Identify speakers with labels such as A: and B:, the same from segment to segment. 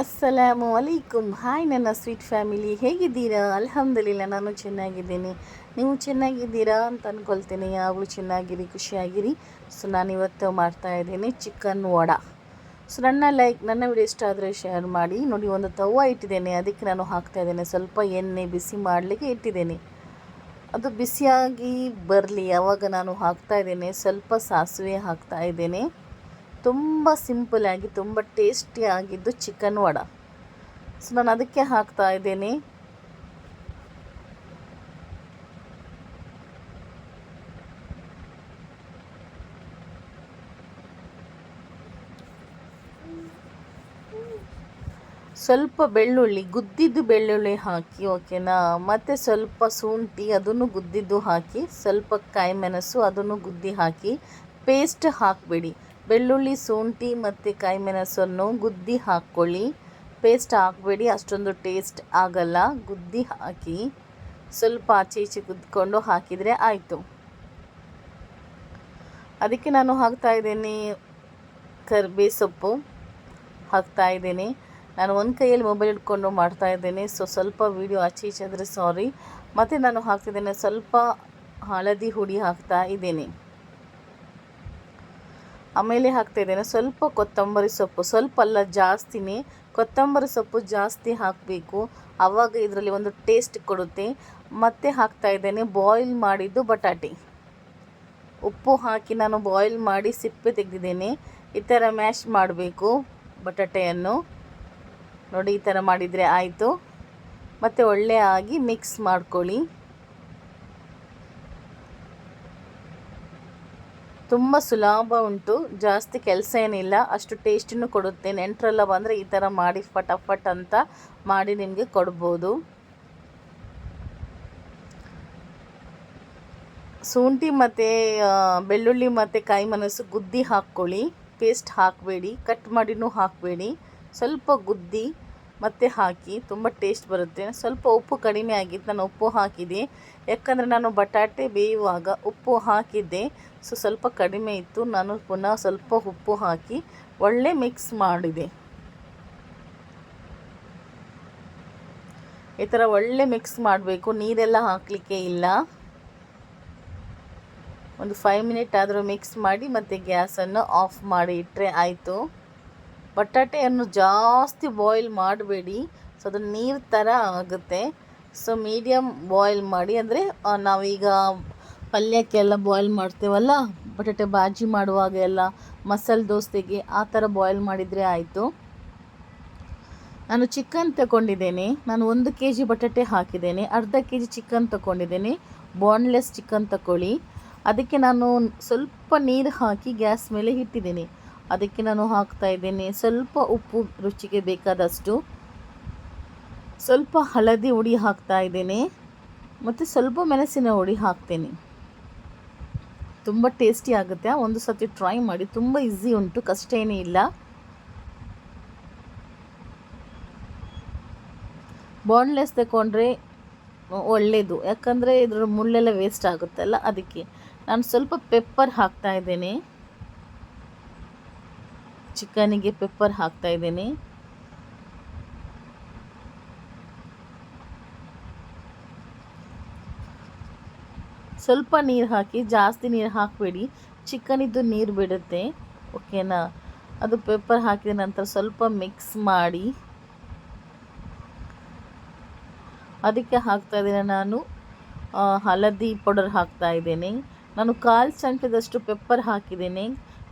A: ಅಸ್ಸಲಾಮು ಅಲೈಕುಮ್ ಹಾಯ್ ನನ್ನ sweet family ಹೇಗಿದ್ದೀರಾ? ಅಲ್ಹಮ್ದುಲಿಲ್ಲ, ನಾನು ಚೆನ್ನಾಗಿದ್ದೀನಿ. ನೀವು ಚೆನ್ನಾಗಿದ್ದೀರಾ ಅಂತ ಅಂದ್ಕೊಳ್ತೀನಿ ಯಾವಾಗಲೂ ಚೆನ್ನಾಗಿರಿ, ಖುಷಿಯಾಗಿರಿ. ಸೊ ನಾನಿವತ್ತು ಮಾಡ್ತಾ ಇದ್ದೀನಿ ಚಿಕನ್ ವಡ. ಸೊ ನನ್ನ ಲೈಕ್ ನನ್ನ ವಿಡಿಯೋ ಇಷ್ಟ ಆದರೆ ಶೇರ್ ಮಾಡಿ. ನೋಡಿ, ಒಂದು ತವ ಇಟ್ಟಿದ್ದೇನೆ. ಅದಕ್ಕೆ ನಾನು ಹಾಕ್ತಾ ಇದ್ದೇನೆ. ಸ್ವಲ್ಪ ಎಣ್ಣೆ ಬಿಸಿ ಮಾಡಲಿಕ್ಕೆ ಇಟ್ಟಿದ್ದೇನೆ. ಅದು ಬಿಸಿಯಾಗಿ ಬರಲಿ. ಯಾವಾಗ ನಾನು ಹಾಕ್ತಾ ಇದ್ದೇನೆ, ಸ್ವಲ್ಪ ಸಾಸಿವೆ ಹಾಕ್ತಾ ಇದ್ದೇನೆ. ತುಂಬ ಸಿಂಪಲಾಗಿ ತುಂಬ ಟೇಸ್ಟಿಯಾಗಿದ್ದು ಚಿಕನ್ ವಡ. ಸೊ ನಾನು ಅದಕ್ಕೆ ಹಾಕ್ತಾ ಇದ್ದೀನಿ. ಸ್ವಲ್ಪ ಬೆಳ್ಳುಳ್ಳಿ, ಗುದ್ದಿದ್ದು ಬೆಳ್ಳುಳ್ಳಿ ಹಾಕಿ, ಓಕೆನಾ? ಮತ್ತು ಸ್ವಲ್ಪ ಶುಂಠಿ, ಅದನ್ನು ಗುದ್ದಿದ್ದು ಹಾಕಿ, ಸ್ವಲ್ಪ ಕಾಯಿ ಮೆಣಸು ಅದನ್ನು ಗುದ್ದಿ ಹಾಕಿ, ಪೇಸ್ಟ್ ಹಾಕಬೇಡಿ. ಬೆಳ್ಳುಳ್ಳಿ, ಶುಂಠಿ ಮತ್ತು ಕಾಯಿಮೆಣಸನ್ನು ಗುದ್ದಿ ಹಾಕ್ಕೊಳ್ಳಿ ಪೇಸ್ಟ್ ಹಾಕಬೇಡಿ ಅಷ್ಟೊಂದು ಟೇಸ್ಟ್ ಆಗಲ್ಲ. ಗುದ್ದಿ ಹಾಕಿ ಸ್ವಲ್ಪ ಆಚೆ ಈಚೆ ಗುದ್ಕೊಂಡು ಹಾಕಿದರೆ ಆಯಿತು. ಅದಕ್ಕೆ ನಾನು ಹಾಕ್ತಾ ಇದ್ದೀನಿ ಕರ್ಬೇ ಸೊಪ್ಪು. ಹಾಕ್ತಾ ಇದ್ದೀನಿ. ನಾನು ಒಂದು ಕೈಯಲ್ಲಿ ಮೊಬೈಲ್ ಇಟ್ಕೊಂಡು ಮಾಡ್ತಾ ಇದ್ದೇನೆ. ಸೊ, ಸ್ವಲ್ಪ ವೀಡಿಯೋ ಆಚೆ ಈಚೆ ಆದರೆ ಸಾರಿ. ಮತ್ತು ನಾನು ಹಾಕ್ತಿದ್ದೇನೆ ಸ್ವಲ್ಪ ಹಳದಿ ಹುಡಿ ಹಾಕ್ತಾ ಇದ್ದೇನೆ. ಆಮೇಲೆ ಹಾಕ್ತಾ ಇದ್ದೇನೆ, ಸ್ವಲ್ಪ ಕೊತ್ತಂಬರಿ ಸೊಪ್ಪು, ಸ್ವಲ್ಪ ಅಲ್ಲ ಜಾಸ್ತಿನೇ, ಕೊತ್ತಂಬರಿ ಸೊಪ್ಪು ಜಾಸ್ತಿ ಹಾಕಬೇಕು. ಆವಾಗ ಇದರಲ್ಲಿ ಒಂದು ಟೇಸ್ಟ್ ಕೊಡುತ್ತೆ. ಮತ್ತೆ ಹಾಕ್ತಾ ಇದ್ದೇನೆ ಬಾಯ್ಲ್ ಮಾಡಿದ್ದು ಬಟಾಟೆ. ಉಪ್ಪು ಹಾಕಿ ನಾನು ಬಾಯ್ಲ್ ಮಾಡಿ ಸಿಪ್ಪೆ ತೆಗೆದಿದ್ದೇನೆ. ಈ ಥರ ಮ್ಯಾಶ್ ಮಾಡಬೇಕು ಬಟಾಟೆಯನ್ನು. ನೋಡಿ, ಈ ಥರ ಮಾಡಿದರೆ ಆಯಿತು. ಮತ್ತು ಒಳ್ಳೆಯಾಗಿ ಮಿಕ್ಸ್ ಮಾಡ್ಕೊಳ್ಳಿ. ತುಂಬ ಸುಲಭ ಉಂಟು, ಜಾಸ್ತಿ ಕೆಲಸ ಏನಿಲ್ಲ, ಅಷ್ಟು ಟೇಸ್ಟನ್ನು ಕೊಡುತ್ತೆ. ನೆಂಟರೆಲ್ಲ ಬಂದರೆ ಈ ಥರ ಮಾಡಿ ಫಟಾಫಟ್ ಅಂತ ಮಾಡಿ ನಿಮಗೆ ಕೊಡ್ಬೋದು. ಶುಂಠಿ ಮತ್ತು ಬೆಳ್ಳುಳ್ಳಿ ಮತ್ತು ಕಾಯಿ ಮೆಣಸು ಗುದ್ದಿ ಹಾಕ್ಕೊಳ್ಳಿ. ಪೇಸ್ಟ್ ಹಾಕಬೇಡಿ ಕಟ್ ಮಾಡಿನೂ ಹಾಕಬೇಡಿ. ಸ್ವಲ್ಪ ಗುದ್ದಿ ಮತ್ತೆ ಹಾಕಿ ತುಂಬ ಟೇಸ್ಟ್ ಬರುತ್ತೆ. ಸ್ವಲ್ಪ ಉಪ್ಪು ಕಡಿಮೆ ಆಗಿತ್ತು ನಾನು ಉಪ್ಪು ಹಾಕಿದೆ. ಯಾಕಂದರೆ ನಾನು ಬಟಾಟೆ ಬೇಯುವಾಗ ಉಪ್ಪು ಹಾಕಿದ್ದೆ. ಸೊ ಸ್ವಲ್ಪ ಕಡಿಮೆ ಇತ್ತು. ನಾನು ಪುನಃ ಸ್ವಲ್ಪ ಉಪ್ಪು ಹಾಕಿ ಒಳ್ಳೆ ಮಿಕ್ಸ್ ಮಾಡಿದೆ. ಈ ಥರ ಒಳ್ಳೆ ಮಿಕ್ಸ್ ಮಾಡಬೇಕು. ನೀರೆಲ್ಲ ಹಾಕಲಿಕ್ಕೆ ಇಲ್ಲ. ಒಂದು ಫೈವ್ ಮಿನಿಟ್ ಆದರೂ ಮಿಕ್ಸ್ ಮಾಡಿ ಮತ್ತು ಗ್ಯಾಸನ್ನು ಆಫ್ ಮಾಡಿ ಇಟ್ಟರೆ ಆಯಿತು. ಬಟಾಟೆಯನ್ನು ಜಾಸ್ತಿ ಬಾಯ್ಲ್ ಮಾಡಬೇಡಿ. ಸೊ ಅದು ನೀರು ಥರ ಆಗುತ್ತೆ. ಸೊ ಮೀಡಿಯಮ್ ಬಾಯ್ಲ್ ಮಾಡಿ, ಅಂದರೆ ನಾವೀಗ ಪಲ್ಯಕ್ಕೆಲ್ಲ ಬಾಯ್ಲ್ ಮಾಡ್ತೇವಲ್ಲ, ಬಟಾಟೆ ಬಾಜಿ ಮಾಡುವಾಗ ಎಲ್ಲ ಮಸಾಲೆ ದೋಸೆಗೆ ಆ ಥರ ಬಾಯ್ಲ್ ಮಾಡಿದರೆ ಆಯಿತು. ನಾನು ಚಿಕನ್ ತಗೊಂಡಿದ್ದೇನೆ. ನಾನು ಒಂದು ಕೆ ಜಿ ಬಟಾಟೆ ಹಾಕಿದ್ದೇನೆ. ಅರ್ಧ ಕೆ ಜಿ ಚಿಕನ್ ತಗೊಂಡಿದ್ದೇನೆ. ಬೋನ್ಲೆಸ್ ಚಿಕನ್ ತಗೊಳ್ಳಿ ಅದಕ್ಕೆ ನಾನು ಸ್ವಲ್ಪ ನೀರು ಹಾಕಿ ಗ್ಯಾಸ್ ಮೇಲೆ ಇಟ್ಟಿದ್ದೇನೆ. ಅದಕ್ಕೆ ನಾನು ಹಾಕ್ತಾ ಇದ್ದೇನೆ. ಸ್ವಲ್ಪ ಉಪ್ಪು ರುಚಿಗೆ ಬೇಕಾದಷ್ಟು. ಸ್ವಲ್ಪ ಹಳದಿ ಹುಡಿ ಹಾಕ್ತಾ ಇದ್ದೇನೆ. ಮತ್ತು ಸ್ವಲ್ಪ ಮೆಣಸಿನ ಹುಡಿ ಹಾಕ್ತೇನೆ. ತುಂಬ ಟೇಸ್ಟಿ ಆಗುತ್ತೆ. ಒಂದು ಸತಿ ಟ್ರೈ ಮಾಡಿ. ತುಂಬ ಈಸಿ ಉಂಟು ಕಷ್ಟ ಏನೇ ಇಲ್ಲ. ಬಾಂಡ್ಲೆಸ್ ತಗೊಂಡ್ರೆ ಒಳ್ಳೆಯದು ಯಾಕಂದರೆ ಇದರ ಮುಳ್ಳೆಲ್ಲ ವೇಸ್ಟ್ ಆಗುತ್ತಲ್ಲ, ಅದಕ್ಕೆ. ನಾನು ಸ್ವಲ್ಪ ಪೆಪ್ಪರ್ ಹಾಕ್ತಾ ಇದ್ದೇನೆ. ಚಿಕನಿಗೆ ಪೆಪ್ಪರ್ ಹಾಕ್ತಾ ಇದ್ದೀನಿ. ಸ್ವಲ್ಪ ನೀರು ಹಾಕಿ, ಜಾಸ್ತಿ ನೀರು ಹಾಕಬೇಡಿ. ಚಿಕನಿದ್ದು ನೀರು ಬಿಡುತ್ತೆ, ಓಕೆನಾ? ಅದು ಪೆಪ್ಪರ್ ಹಾಕಿದ ನಂತರ ಸ್ವಲ್ಪ ಮಿಕ್ಸ್ ಮಾಡಿ. ಅದಕ್ಕೆ ಹಾಕ್ತಾ ಇದ್ದೀನಿ ನಾನು ಹಳದಿ ಪೌಡರ್ ಹಾಕ್ತಾ ಇದ್ದೀನಿ. ನಾನು ಕಾಲು ಚಮಚದಷ್ಟು ಪೆಪ್ಪರ್ ಹಾಕಿದ್ದೇನೆ.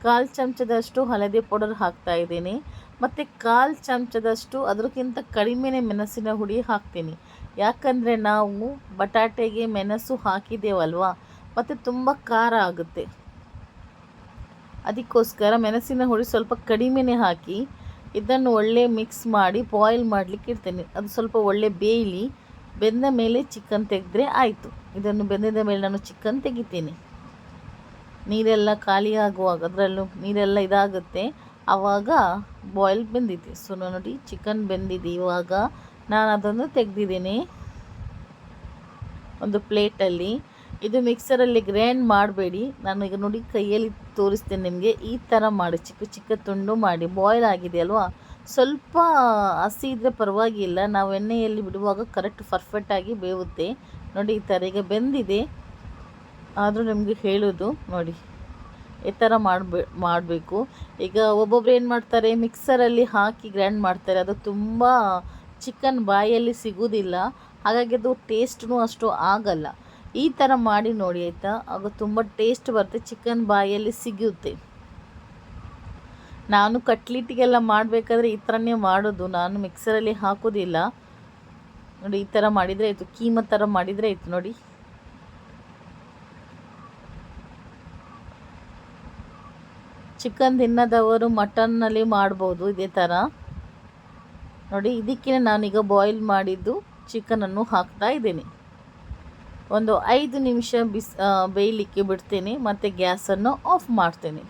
A: ಕಾಲು ಚಮಚದಷ್ಟು ಹಳದಿ ಪೌಡರ್ ಹಾಕ್ತಾ ಇದ್ದೀನಿ. ಮತ್ತು ಕಾಲು ಚಮಚದಷ್ಟು ಅದಕ್ಕಿಂತ ಕಡಿಮೆನೇ ಮೆಣಸಿನ ಹುಡಿ ಹಾಕ್ತೀನಿ. ಯಾಕಂದರೆ ನಾವು ಬಟಾಟೆಗೆ ಮೆಣಸು ಹಾಕಿದ್ದೇವಲ್ವ? ಮತ್ತು ತುಂಬ ಖಾರ ಆಗುತ್ತೆ. ಅದಕ್ಕೋಸ್ಕರ ಮೆಣಸಿನ ಹುಡಿ ಸ್ವಲ್ಪ ಕಡಿಮೆನೇ ಹಾಕಿ ಇದನ್ನು ಒಳ್ಳೆ ಮಿಕ್ಸ್ ಮಾಡಿ ಬಾಯ್ಲ್ ಮಾಡಲಿಕ್ಕೆ ಇಡ್ತೇನೆ. ಅದು ಸ್ವಲ್ಪ ಒಳ್ಳೆ ಬೇಯಲಿ. ಬೆಂದ ಮೇಲೆ ಚಿಕನ್ ತೆಗೆದ್ರೆ ಆಯಿತು. ಇದನ್ನು ಬೆಂದಿದ ಮೇಲೆ ನಾನು ಚಿಕನ್ ತೆಗಿತೀನಿ. ನೀರೆಲ್ಲ ಖಾಲಿ ಆಗುವಾಗ ಅದರಲ್ಲೂ ನೀರೆಲ್ಲ ಇದಾಗುತ್ತೆ. ಆವಾಗ ಬಾಯ್ಲ್ ಬೆಂದಿದೆ. ಸೊ ನೋಡಿ ಚಿಕನ್ ಬೆಂದಿದೆ ಇವಾಗ. ನಾನು ಅದನ್ನು ತೆಗೆದಿದ್ದೀನಿ ಒಂದು ಪ್ಲೇಟಲ್ಲಿ. ಇದು ಮಿಕ್ಸರಲ್ಲಿ ಗ್ರೈಂಡ್ ಮಾಡಬೇಡಿ. ನಾನು ಈಗ ನೋಡಿ, ಕೈಯಲ್ಲಿ ತೋರಿಸ್ತೇನೆ ನಿಮಗೆ. ಈ ಥರ ಮಾಡಿ, ಚಿಕ್ಕ ಚಿಕ್ಕ ತುಂಡು ಮಾಡಿ ಬಾಯ್ಲ್ ಆಗಿದೆ ಅಲ್ವಾ? ಸ್ವಲ್ಪ ಹಸಿ ಇದ್ದರೆ ಪರವಾಗಿಲ್ಲ. ನಾವು ಎಣ್ಣೆಯಲ್ಲಿ ಬಿಡುವಾಗ ಕರೆಕ್ಟ್ ಪರ್ಫೆಕ್ಟಾಗಿ ಬೇವುತ್ತೆ ನೋಡಿ, ಈ ಥರ ಈಗ ಬೆಂದಿದೆ. ಆದರೂ ನಿಮಗೆ ಹೇಳೋದು ನೋಡಿ. ಈ ಥರ ಮಾಡಬೇ, ಮಾಡಬೇಕು. ಈಗ ಒಬ್ಬೊಬ್ರು ಏನು ಮಾಡ್ತಾರೆ ಮಿಕ್ಸರಲ್ಲಿ ಹಾಕಿ ಗ್ರೈಂಡ್ ಮಾಡ್ತಾರೆ. ಅದು ತುಂಬ ಚಿಕನ್ ಬಾಯಲ್ಲಿ ಸಿಗೋದಿಲ್ಲ. ಹಾಗಾಗಿ ಅದು ಟೇಸ್ಟ್ನೂ ಅಷ್ಟು ಆಗಲ್ಲ. ಈ ಥರ ಮಾಡಿ ನೋಡಿ ಆಯಿತಾ? ಆಗ ತುಂಬ ಟೇಸ್ಟ್ ಬರುತ್ತೆ ಚಿಕನ್ ಬಾಯಲ್ಲಿ ಸಿಗುತ್ತೆ. ನಾನು ಕಟ್ಲಿಟ್ಟಿಗೆಲ್ಲ ಮಾಡಬೇಕಾದ್ರೆ ಈ ಥರನೇ ಮಾಡೋದು. ನಾನು ಮಿಕ್ಸರಲ್ಲಿ ಹಾಕೋದಿಲ್ಲ. ನೋಡಿ, ಈ ಥರ ಮಾಡಿದರೆ ಆಯಿತು. ಕೀಮ ಥರ ಮಾಡಿದರೆ ಆಯಿತು ನೋಡಿ. ಚಿಕನ್ ತಿನ್ನದವರು ಮಟನ್ನಲ್ಲಿ ಮಾಡ್ಬೋದು ಇದೇ ಥರ. ನೋಡಿ ಇದಕ್ಕೆ ನಾನೀಗ ಬಾಯ್ಲ್ ಮಾಡಿದ್ದು ಚಿಕನನ್ನು ಹಾಕ್ತಾ ಇದ್ದೀನಿ. ಒಂದು ಐದು ನಿಮಿಷ ಬಿಸ್ ಬೇಯಲಿಕ್ಕೆ ಬಿಡ್ತೀನಿ, ಮತ್ತು ಗ್ಯಾಸನ್ನು ಆಫ್ ಮಾಡ್ತೀನಿ.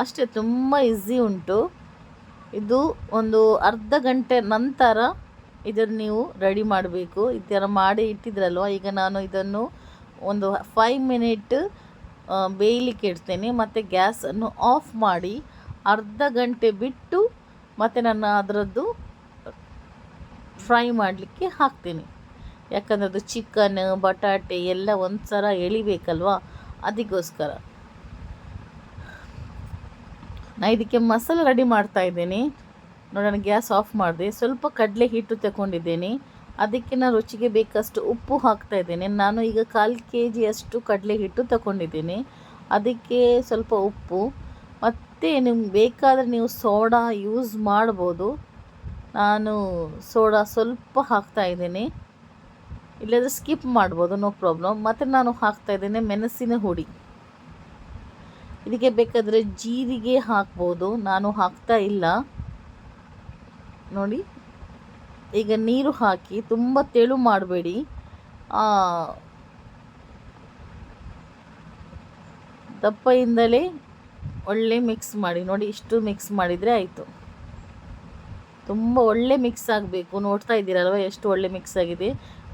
A: ಅಷ್ಟೇ, ತುಂಬ ಈಸಿ ಉಂಟು. ಇದು ಒಂದು ಅರ್ಧ ಗಂಟೆ ನಂತರ ಇದನ್ನು ನೀವು ರೆಡಿ ಮಾಡಬೇಕು. ಈ ಥರ ಮಾಡಿ ಇಟ್ಟಿದ್ರಲ್ವ, ಈಗ ನಾನು ಇದನ್ನು ಒಂದು ಫೈವ್ ಮಿನಿಟ್ ಬೇಯಲಿಕ್ಕೆ ಇಡ್ತೇನೆ. ಮತ್ತು ಗ್ಯಾಸನ್ನು ಆಫ್ ಮಾಡಿ ಅರ್ಧ ಗಂಟೆ ಬಿಟ್ಟು ಮತ್ತು ನಾನು ಅದರದ್ದು ಫ್ರೈ ಮಾಡಲಿಕ್ಕೆ ಹಾಕ್ತೀನಿ. ಯಾಕಂದರೆ ಅದು ಚಿಕನ್ ಬಟಾಟೆ ಎಲ್ಲ ಒಂದು ಸಲ ಎಳಿಬೇಕಲ್ವ? ಅದಕ್ಕೋಸ್ಕರ ನಾ ಇದಕ್ಕೆ ಮಸಾಲೆ ರೆಡಿ ಮಾಡ್ತಾ ಇದ್ದೀನಿ. ನೋಡೋಣ ಗ್ಯಾಸ್ ಆಫ್ ಮಾಡಿದೆ. ಸ್ವಲ್ಪ ಕಡಲೆ ಹಿಟ್ಟು ತಗೊಂಡಿದ್ದೀನಿ. ಅದಕ್ಕೆ ನಾನು ರುಚಿಗೆ ಬೇಕಷ್ಟು ಉಪ್ಪು ಹಾಕ್ತಾ ಇದ್ದೇನೆ. ನಾನು ಈಗ ಕಾಲು ಕೆ ಜಿಯಷ್ಟು ಕಡಲೆ ಹಿಟ್ಟು ತಗೊಂಡಿದ್ದೀನಿ. ಅದಕ್ಕೆ ಸ್ವಲ್ಪ ಉಪ್ಪು. ಮತ್ತು ನಿಮ್ಗೆ ಬೇಕಾದರೆ ನೀವು ಸೋಡಾ ಯೂಸ್ ಮಾಡ್ಬೋದು. ನಾನು ಸೋಡಾ ಸ್ವಲ್ಪ ಹಾಕ್ತಾ ಇದ್ದೀನಿ. ಇಲ್ಲದ್ರೆ ಸ್ಕಿಪ್ ಮಾಡ್ಬೋದು, ನೋ ಪ್ರಾಬ್ಲಮ್. ಮತ್ತು ನಾನು ಹಾಕ್ತಾ ಇದ್ದೇನೆ ಮೆಣಸಿನ ಹುಡಿ. ಇದಕ್ಕೆ ಬೇಕಾದರೆ ಜೀರಿಗೆ ಹಾಕ್ಬೋದು. ನಾನು ಹಾಕ್ತಾ ಇಲ್ಲ. ನೋಡಿ ಈಗ ನೀರು ಹಾಕಿ ತುಂಬ ತೆಳು ಮಾಡಬೇಡಿ. ದಪ್ಪಯಿಂದಲೇ ಒಳ್ಳೆ ಮಿಕ್ಸ್ ಮಾಡಿ. ನೋಡಿ, ಇಷ್ಟು ಮಿಕ್ಸ್ ಮಾಡಿದರೆ ಆಯಿತು. ತುಂಬ ಒಳ್ಳೆ ಮಿಕ್ಸ್ ಆಗಬೇಕು. ನೋಡ್ತಾ ಇದ್ದೀರಲ್ವ ಎಷ್ಟು ಒಳ್ಳೆ ಮಿಕ್ಸ್ ಆಗಿದೆ?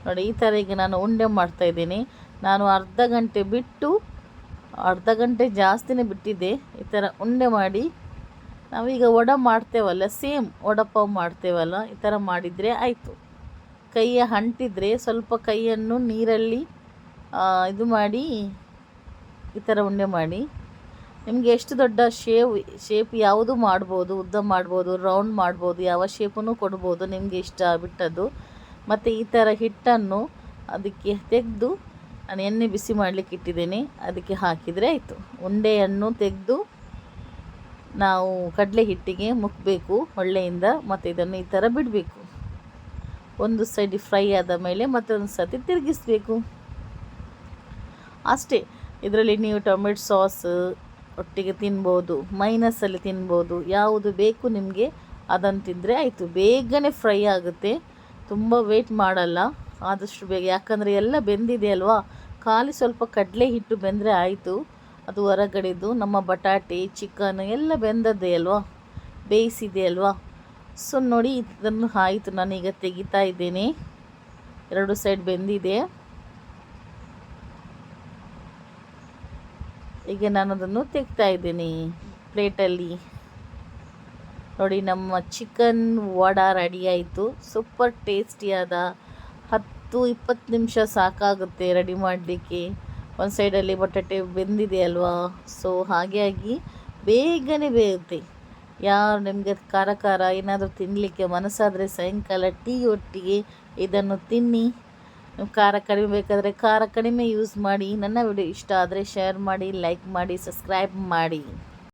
A: ನೋಡಿ, ಈ ಥರ ಈಗ ನಾನು ಉಂಡೆ ಮಾಡ್ತಾ ಮಾಡ್ತಾಯಿದ್ದೀನಿ ನಾನು ಅರ್ಧ ಗಂಟೆ ಬಿಟ್ಟು, ಅರ್ಧ ಗಂಟೆ ಜಾಸ್ತಿನೇ ಬಿಟ್ಟಿದ್ದೆ. ಈ ಥರ ಉಂಡೆ ಮಾಡಿ ನಾವೀಗ ವಡ ಮಾಡ್ತೇವಲ್ಲ, ಸೇಮ್ ವಡಪಾವ್ ಮಾಡ್ತೇವಲ್ಲ, ಈ ಥರ ಮಾಡಿದರೆ ಆಯಿತು. ಕೈಯ ಅಂಟಿದ್ರೆ ಸ್ವಲ್ಪ ಕೈಯನ್ನು ನೀರಲ್ಲಿ ಇದು ಮಾಡಿ, ಈ ಥರ ಉಂಡೆ ಮಾಡಿ. ನಿಮಗೆ ಎಷ್ಟು ದೊಡ್ಡ ಶೇವ್, ಶೇಪ್ ಯಾವುದು ಮಾಡ್ಬೋದು, ಉದ್ದ ಮಾಡ್ಬೋದು, ರೌಂಡ್ ಮಾಡ್ಬೋದು, ಯಾವ ಶೇಪನ್ನು ಕೊಡ್ಬೋದು, ನಿಮಗೆ ಇಷ್ಟ ಬಿಟ್ಟದ್ದು ಮತ್ತು ಈ ಥರ ಹಿಟ್ಟನ್ನು ಅದಕ್ಕೆ ತೆಗೆದು, ನಾನು ಎಣ್ಣೆ ಬಿಸಿ ಮಾಡಲಿಕ್ಕೆ ಇಟ್ಟಿದ್ದೇನೆ, ಅದಕ್ಕೆ ಹಾಕಿದರೆ ಆಯಿತು. ಉಂಡೆಯನ್ನು ತೆಗೆದು ನಾವು ಕಡಲೆ ಹಿಟ್ಟಿಗೆ ಮುಕ್ಕಬೇಕು ಒಳ್ಳೆಯಿಂದ ಮತ್ತು ಇದನ್ನು ಈ ಥರ ಬಿಡಬೇಕು. ಒಂದು ಸೈಡ್ ಫ್ರೈ ಆದ ಮೇಲೆ ಮತ್ತೊಂದು ಸತಿ ತಿರುಗಿಸ್ಬೇಕು. ಅಷ್ಟೇ, ಇದರಲ್ಲಿ ನೀವು ಟೊಮೆಟೊ ಸಾಸ್ ಒಟ್ಟಿಗೆ ತಿನ್ಬೋದು ಮೈನಸಲ್ಲಿ ತಿನ್ಬೋದು, ಯಾವುದು ಬೇಕು ನಿಮಗೆ ಅದನ್ನು ತಿಂದರೆ ಆಯಿತು. ಬೇಗನೆ ಫ್ರೈ ಆಗುತ್ತೆ. ತುಂಬ ವೇಟ್ ಮಾಡಲ್ಲ, ಆದಷ್ಟು ಬೇಗ. ಯಾಕಂದರೆ ಎಲ್ಲ ಬೆಂದಿದೆ ಅಲ್ವಾ? ಖಾಲಿ ಸ್ವಲ್ಪ ಕಡಲೆ ಹಿಟ್ಟು ಬೆಂದರೆ ಆಯಿತು. ಅದು ಹೊರಗಡೆದು ನಮ್ಮ ಬಟಾಟೆ ಚಿಕನ್ ಎಲ್ಲ ಬೆಂದದ್ದೇ ಅಲ್ವಾ? ಬೇಯಿಸಿದೆ ಅಲ್ವಾ? ಸೊ ನೋಡಿ, ಇದನ್ನು ಆಯಿತು. ನಾನೀಗ ತೆಗಿತಾ ಇದ್ದೇನೆ. ಎರಡು ಸೈಡ್ ಬೆಂದಿದೆ. ಈಗ ನಾನು ಅದನ್ನು ತೆಗ್ತಾ ಇದ್ದೀನಿ ಪ್ಲೇಟಲ್ಲಿ. ನೋಡಿ, ನಮ್ಮ ಚಿಕನ್ ವಡ ರೆಡಿ ಆಯಿತು. ಸೂಪರ್ ಟೇಸ್ಟಿಯಾದ ಹತ್ತು ಇಪ್ಪತ್ತು ನಿಮಿಷ ಸಾಕಾಗುತ್ತೆ ರೆಡಿ ಮಾಡಲಿಕ್ಕೆ. ಒಂದು ಸೈಡಲ್ಲಿ ಬಟಾಟೆ ಬೆಂದಿದೆ ಅಲ್ವಾ? ಸೊ ಹಾಗೆ ಆಗಿ ಬೇಗನೆ ಬೇಯುತ್ತೆ. ಯಾರು ನಿಮಗೆ ಖಾರ ಖಾರ ಏನಾದರೂ ತಿನ್ನಲಿಕ್ಕೆ ಮನಸ್ಸಾದರೆ ಸಾಯಂಕಾಲ ಟೀ ಒಟ್ಟಿಗೆ ಇದನ್ನು ತಿನ್ನಿ. ಖಾರ ಕಡಿಮೆ ಬೇಕಾದರೆ ಖಾರ ಕಡಿಮೆ ಯೂಸ್ ಮಾಡಿ. ನನ್ನ ವಿಡಿಯೋ ಇಷ್ಟ ಆದರೆ ಶೇರ್ ಮಾಡಿ ಲೈಕ್ ಮಾಡಿ ಸಬ್ಸ್ಕ್ರೈಬ್ ಮಾಡಿ.